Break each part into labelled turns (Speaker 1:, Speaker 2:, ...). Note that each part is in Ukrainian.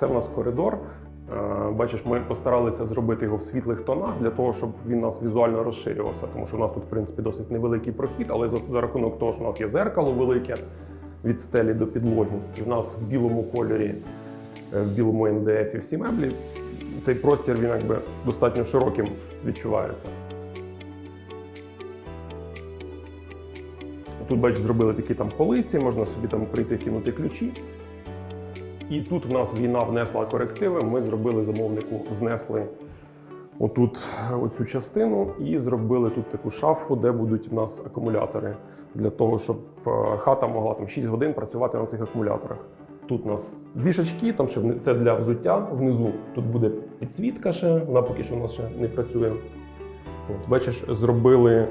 Speaker 1: Це в нас коридор. Е, Бачиш, ми постаралися зробити його в світлих тонах для того, щоб він нас візуально розширювався. Тому що у нас тут, в принципі, досить невеликий прохід, але за, за рахунок того, що у нас є зеркало велике від стелі до підлоги, і в нас в білому кольорі, е, в білому НДФ і всі меблі, цей простір він якби достатньо широким відчувається. Тут, бачиш, зробили такі там полиці, можна собі там прийти кинути ключі. І тут в нас війна внесла корективи. Ми зробили замовнику, знесли отут оцю частину і зробили тут таку шафу, де будуть в нас акумулятори для того, щоб е, хата могла там 6 годин працювати на цих акумуляторах. Тут у нас вішачки, там ще це для взуття внизу. Тут буде підсвітка ще, вона поки що у нас ще не працює. От, бачиш, зробили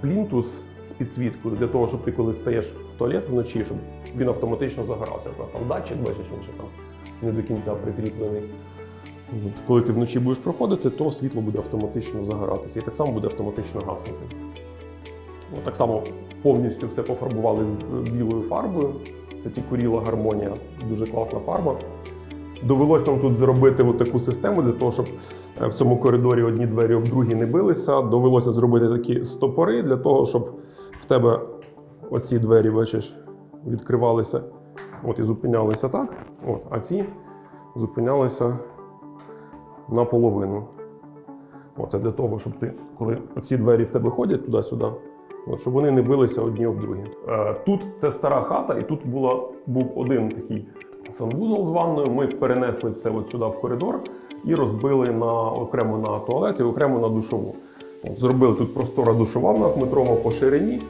Speaker 1: плінтус з підсвіткою для того, щоб ти коли стаєш в туалет вночі, щоб він автоматично загорався. У нас там датчик, бачиш, він ще там не до кінця прикріплений. От, коли ти вночі будеш проходити, то світло буде автоматично загоратися і так само буде автоматично гаснути. От, так само повністю все пофарбували білою фарбою. Це Тікуріла гармонія, дуже класна фарба. Довелось нам тут зробити таку систему для того, щоб е, в цьому коридорі одні двері об другі не билися. Довелося зробити такі стопори для того, щоб в тебе оці двері, бачиш, відкривалися от і зупинялися так. От, а ці зупинялися наполовину. Оце для того, щоб ти, коли ці двері в тебе ходять туди-сюди, от, щоб вони не билися одні об другі. Е, тут це стара хата, і тут була, був один такий санвузол з ванною. Ми перенесли все от сюди в коридор і розбили на окремо на туалет і окремо на душову. Зробили тут простора душова в нас метрова по ширині.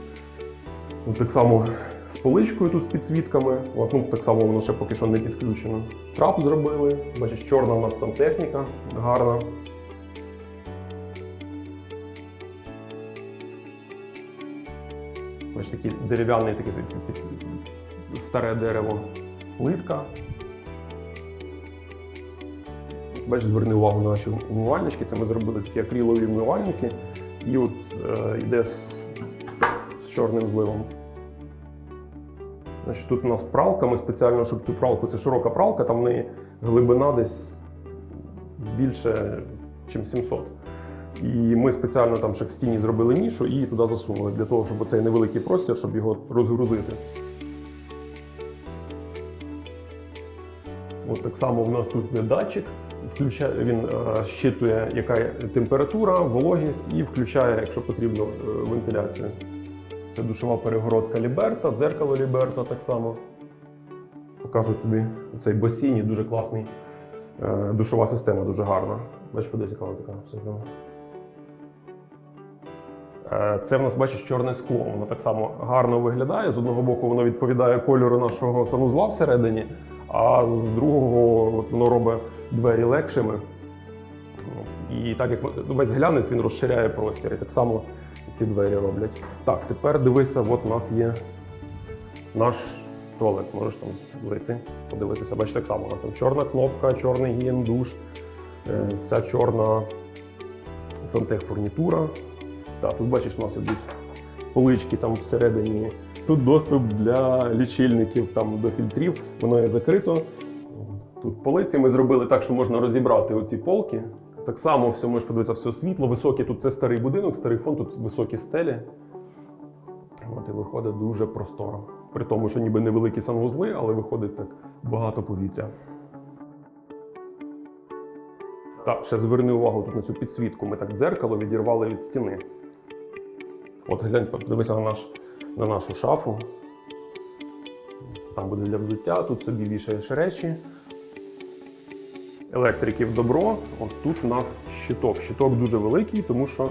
Speaker 1: От так само з поличкою тут з підсвітками. От, ну, так само воно ще поки що не підключено. Трап зробили. Бачиш, чорна у нас сантехніка, гарна. Бачиш, такий дерев'яний, таке старе дерево, плитка. Бачиш, зверни увагу на наші умивальнички. Це ми зробили такі акрилові умивальники. І от е, йде з, з чорним зливом. Значить, тут у нас пралка. Ми спеціально, щоб цю пралку, це широка пралка, там в неї глибина десь більше, ніж 700. І ми спеціально там ще в стіні зробили нішу і туди засунули для того, щоб оцей невеликий простір, щоб його розгрузити. От так само в нас тут є датчик. Включає, він е, щитує, яка є температура, вологість і включає, якщо потрібно, е, вентиляцію. Це душова перегородка Ліберта, дзеркало Ліберта так само. Покажу тобі цей басейн, дуже класний. Е, Душова система дуже гарна. Бачиш, подивись, яка вона така. Е, Це в нас, бачиш, чорне скло. Воно так само гарно виглядає. З одного боку, воно відповідає кольору нашого санузла всередині, а з другого воно робить двері легшими. І так як весь глянець він розширяє простір. І так само ці двері роблять. Так, тепер дивися, от у нас є наш туалет. Можеш там зайти, подивитися. Бачиш, так само у нас там чорна кнопка, чорний гієн-душ, е, вся чорна сантехфурнітура. Так, тут бачиш, у нас ідуть полички там всередині. Тут доступ для лічильників там, до фільтрів, воно є закрито. Тут полиці ми зробили так, що можна розібрати оці полки. Так само все можеш подивитися, все світло, високе. Тут це старий будинок, старий фонд, тут високі стелі. От і виходить дуже просторо. При тому, що ніби невеликі санвузли, але виходить так багато повітря. Так, ще зверни увагу тут на цю підсвітку. Ми так дзеркало відірвали від стіни. От глянь, подивися на, наш, на нашу шафу. Там буде для взуття, тут собі вішаєш речі. Електриків добро. От тут у нас щиток. Щиток дуже великий, тому що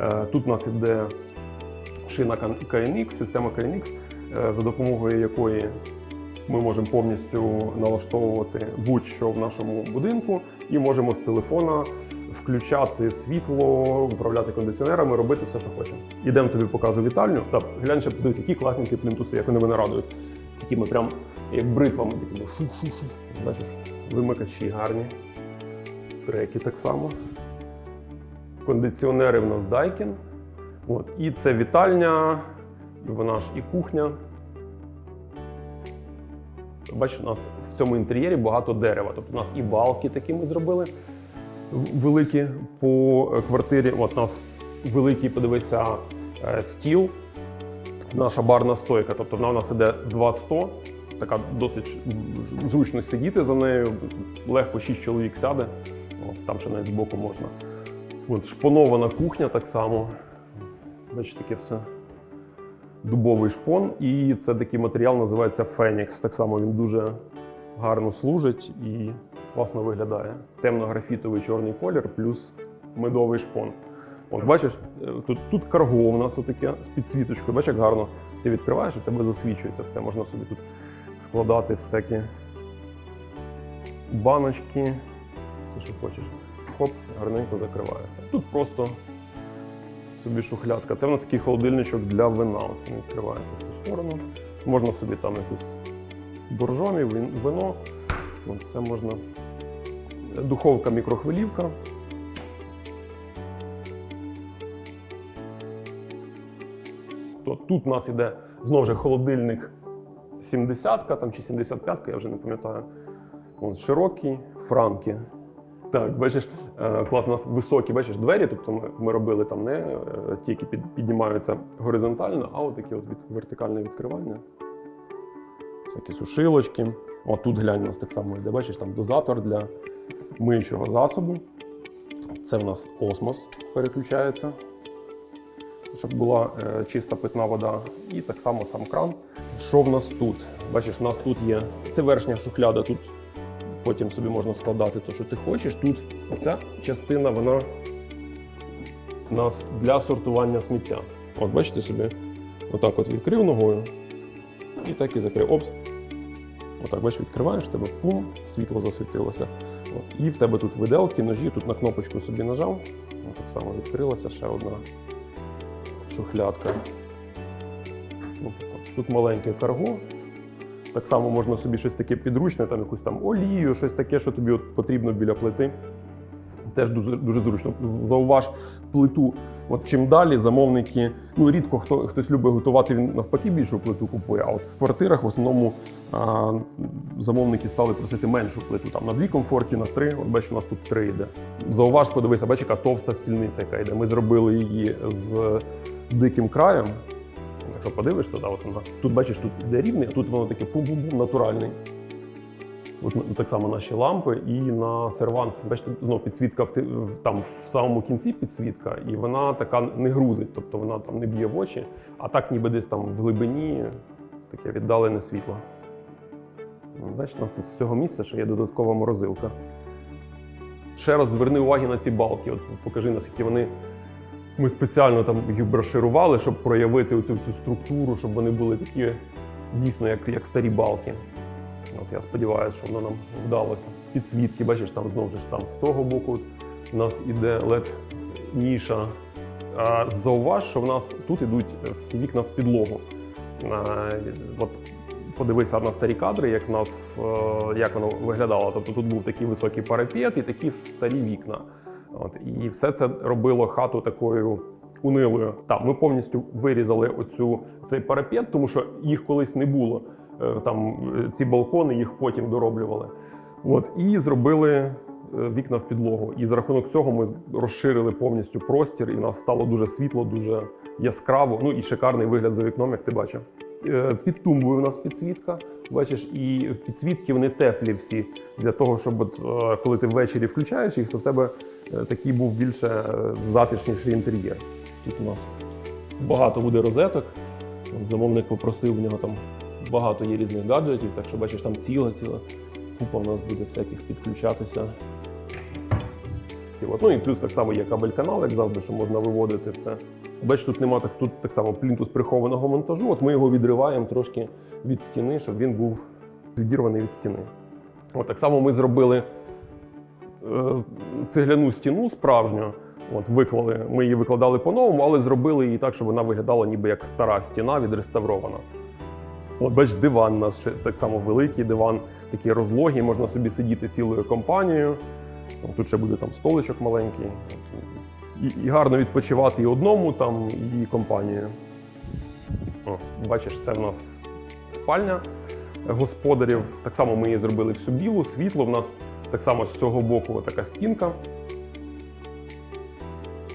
Speaker 1: е, тут у нас іде шина KNX, система KNX, е, за допомогою якої ми можемо повністю налаштовувати будь-що в нашому будинку і можемо з телефона включати світло, управляти кондиціонерами, робити все, що хочемо. Ідемо тобі покажу вітальню. Так, глянь, ще подивись, які класні ці плінтуси, як вони мене радують. Такі ми прям як бритвами, такими шу-шу-шу. Бачиш, вимикачі гарні. Треки так само. Кондиціонери в нас Daikin. От. І це вітальня, вона ж і кухня. Бачиш, у нас в цьому інтер'єрі багато дерева. Тобто у нас і балки такі ми зробили великі по квартирі. От у нас великий, подивися, е, стіл, наша барна стойка. Тобто вона у нас іде 200, така досить зручно сидіти за нею, легко 6 чоловік сяде. От, там ще навіть збоку можна. От, шпонована кухня так само. Бачите, таке все. Дубовий шпон, і це такий матеріал називається Фенікс. Так само він дуже гарно служить і класно виглядає. Темно-графітовий чорний колір плюс медовий шпон. От бачиш, е, тут, тут карго у нас отаке з підсвіточкою. Бачиш, як гарно ти відкриваєш і тебе засвічується все. Можна собі тут складати всякі баночки, все, що хочеш. Хоп, гарненько закривається. Тут просто собі шухлядка. Це в нас такий холодильничок для вина. Він відкривається в ту сторону. Можна собі там якусь боржомі, вино. Це можна. Духовка, мікрохвилівка. То тут у нас іде знову ж холодильник 70-ка там, чи 75-ка, я вже не пам'ятаю. Широкий, франки. Так, бачиш, е, класно, у нас високі бачиш, двері, тобто ми, ми робили там не е, ті, які під, піднімаються горизонтально, а такі от від, вертикальне відкривання. Всякі сушилочки. О, тут глянь, у нас так само йде, бачиш, там дозатор для миючого засобу. Це в нас осмос переключається, щоб була е, чиста питна вода. І так само сам кран. Що в нас тут? Бачиш, у нас тут є це верхня шухляда, тут потім собі можна складати те, що ти хочеш. Тут оця частина, вона у нас для сортування сміття. От бачите собі, отак от відкрив ногою і так і закрив. Опс. Отак, бачиш, відкриваєш, тебе пум, світло засвітилося. От. І в тебе тут виделки, ножі, тут на кнопочку собі нажав. От так само відкрилася ще одна шухлядка. Ну, Тут маленьке карго. Так само можна собі щось таке підручне, там якусь там олію, щось таке, що тобі от потрібно біля плити. Теж дуже, дуже зручно. Зауваж плиту. От чим далі замовники, ну рідко хто хтось любить готувати, він навпаки більшу плиту купує. А от в квартирах в основному а, замовники стали просити меншу плиту. Там на дві комфорті, на три. От бачиш, у нас тут три йде. Зауваж, подивися, бачиш, яка товста стільниця, яка йде. Ми зробили її з диким краєм. Якщо подивишся, да, от вона. Тут бачиш, тут йде рівний, а тут воно таке пум-пум-пум натуральний. Так само наші лампи і на сервант. Бачите, знову підсвітка в, там в самому кінці підсвітка, і вона така не грузить, тобто вона там не б'є в очі, а так ніби десь там в глибині таке віддалене світло. Бачите, у нас тут з цього місця ще є додаткова морозилка. Ще раз зверни увагу на ці балки. От покажи, наскільки вони. Ми спеціально там їх броширували, щоб проявити оцю всю структуру, щоб вони були такі дійсно, як, як старі балки. От я сподіваюся, що воно нам вдалося. Підсвітки, бачиш, там знову ж там з того боку у нас іде led ніша. А зауваж, що в нас тут ідуть всі вікна в підлогу. А, от подивися на старі кадри, як нас е, як воно виглядало. Тобто тут був такий високий парапет і такі старі вікна. От, і все це робило хату такою унилою. Так, ми повністю вирізали оцю цей парапет, тому що їх колись не було. Е, Там е, ці балкони їх потім дороблювали. От, і зробили е, вікна в підлогу. І за рахунок цього ми розширили повністю простір, і в нас стало дуже світло, дуже яскраво. Ну і шикарний вигляд за вікном, як ти бачив. Під тумбою у нас підсвітка. Бачиш, і підсвітки вони теплі всі для того, щоб от, коли ти ввечері включаєш їх, то в тебе такий був більше затишніший інтер'єр. Тут у нас багато буде розеток. Замовник попросив в нього там багато є різних гаджетів, так що бачиш, там ціла ціла купа в нас буде всяких підключатися. І от, ну і плюс так само є кабель-канал, як завжди, що можна виводити все. Бачиш, тут нема так, тут так само плінтус прихованого монтажу. От ми його відриваємо трошки від стіни, щоб він був відірваний від стіни. От так само ми зробили е, цегляну стіну справжню. От виклали, ми її викладали по-новому, але зробили її так, щоб вона виглядала ніби як стара стіна відреставрована. Бач, диван у нас ще так само великий диван, такий розлогий, можна собі сидіти цілою компанією. Тут ще буде там столичок маленький. І, і гарно відпочивати і одному, там, і компанією. О, бачиш, це в нас спальня. господарів. Так само ми її зробили всю білу, світло. В нас так само з цього боку така стінка.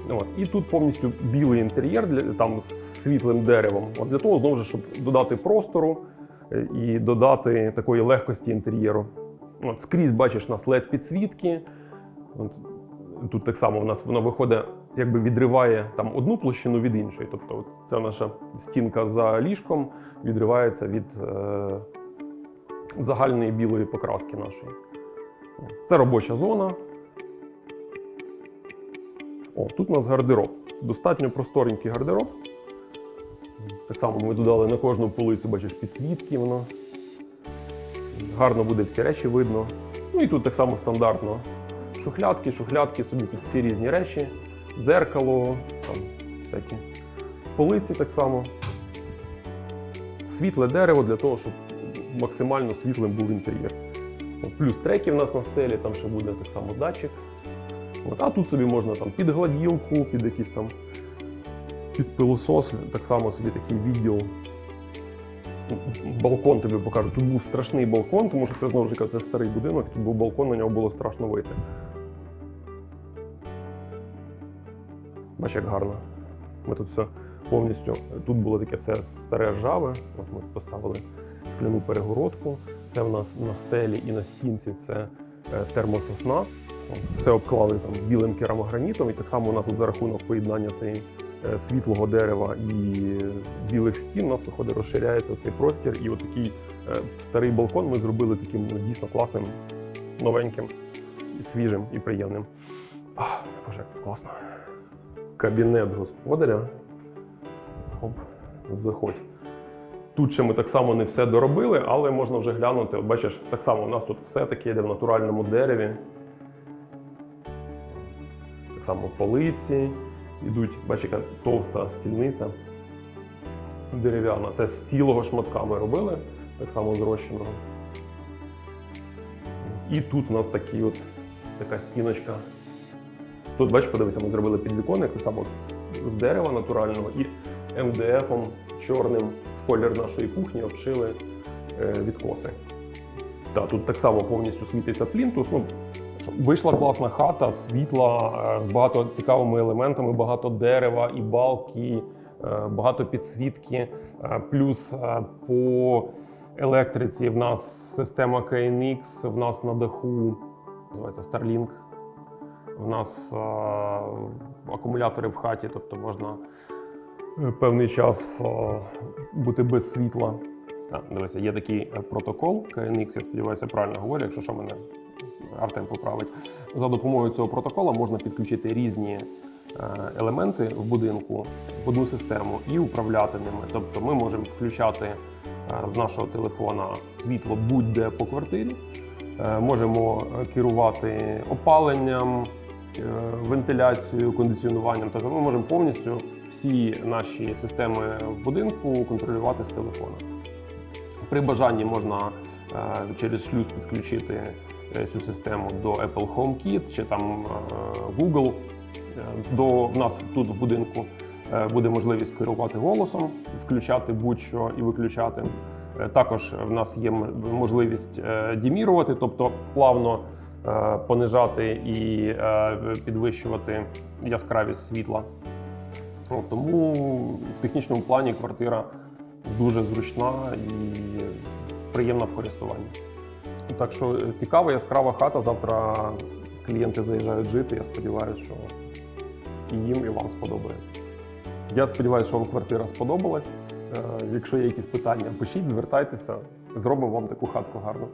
Speaker 1: От. І тут повністю білий інтер'єр для, там, з світлим деревом. От для того, знову ж, щоб додати простору е, і додати такої легкості інтер'єру. От, скрізь бачиш у нас led підсвітки. Тут так само в нас воно виходить, якби відриває там одну площину від іншої. Тобто, ця наша стінка за ліжком відривається від е, загальної білої покраски нашої. Це робоча зона. О, тут у нас гардероб. Достатньо просторенький гардероб. Так само ми додали на кожну полицю, бачиш, підсвітки воно. Гарно буде всі речі видно. Ну і тут так само стандартно. Шухлядки, шухлядки, собі тут всі різні речі, дзеркало, там всякі полиці так само. Світле дерево для того, щоб максимально світлим був інтер'єр. Плюс треки в нас на стелі, там ще буде так само датчик. От, а тут собі можна там під гладілку, під якийсь там під пилосос, так само собі такий відділ. Балкон тобі покажу. Тут був страшний балкон, тому що це знову ж це старий будинок, тут був балкон, на нього було страшно вийти. Бач, як гарно. Ми тут все повністю. Тут було таке все старе ржаве. От ми поставили скляну перегородку. Це в нас на стелі і на стінці це е, термососна. Все обклали там білим керамогранітом, і так само у нас от за рахунок поєднання цієї світлого дерева і білих стін у нас виходить, розширяється цей простір. І от такий е, старий балкон ми зробили таким ну, дійсно класним, новеньким, свіжим і приємним. Ах, Боже, класно. Кабінет господаря. Оп, заходь. Тут ще ми так само не все доробили, але можна вже глянути. От бачиш, так само у нас тут все таке йде в натуральному дереві. Так само полиці йдуть, бачиш, яка товста стільниця дерев'яна. Це з цілого шматка ми робили, так само зрощеного. І тут у нас такий от, така стіночка. Тут, бачиш, подивися, ми зробили підвіконник, само з дерева натурального і МДФом чорним колір нашої кухні обшили е, відкоси. Та, тут так само повністю світиться плінтус. Ну, вийшла класна хата, світла е, з багато цікавими елементами, багато дерева і балки, е, багато підсвітки. Е, Плюс по електриці в нас система KNX, в нас на даху називається Starlink. В нас акумулятори в хаті, тобто можна певний час бути без світла. А, дивися, є такий протокол KNX, я сподіваюся, правильно говорю, якщо що мене Артем поправить. За допомогою цього протокола можна підключити різні е, елементи в будинку в одну систему і управляти ними. Тобто ми можемо включати е, з нашого телефона світло будь-де по квартирі. Е, Можемо керувати опаленням, вентиляцією, кондиціонуванням. Тобто ми можемо повністю всі наші системи в будинку контролювати з телефона. При бажанні можна через шлюз підключити цю систему до Apple HomeKit чи там е, Google. Е, До в нас тут в будинку е, буде можливість керувати голосом, включати будь-що і виключати. Е, Також в нас є можливість е, дімірувати, тобто плавно е, понижати і е, підвищувати яскравість світла. Тому в технічному плані квартира дуже зручна і приємна в користуванні. Так що е, цікава, яскрава хата. Завтра клієнти заїжджають жити. Я сподіваюся, що і їм, і вам сподобається. Я сподіваюся, що вам квартира сподобалась. Е, Якщо є якісь питання, пишіть, звертайтеся, зробимо вам таку хатку гарну.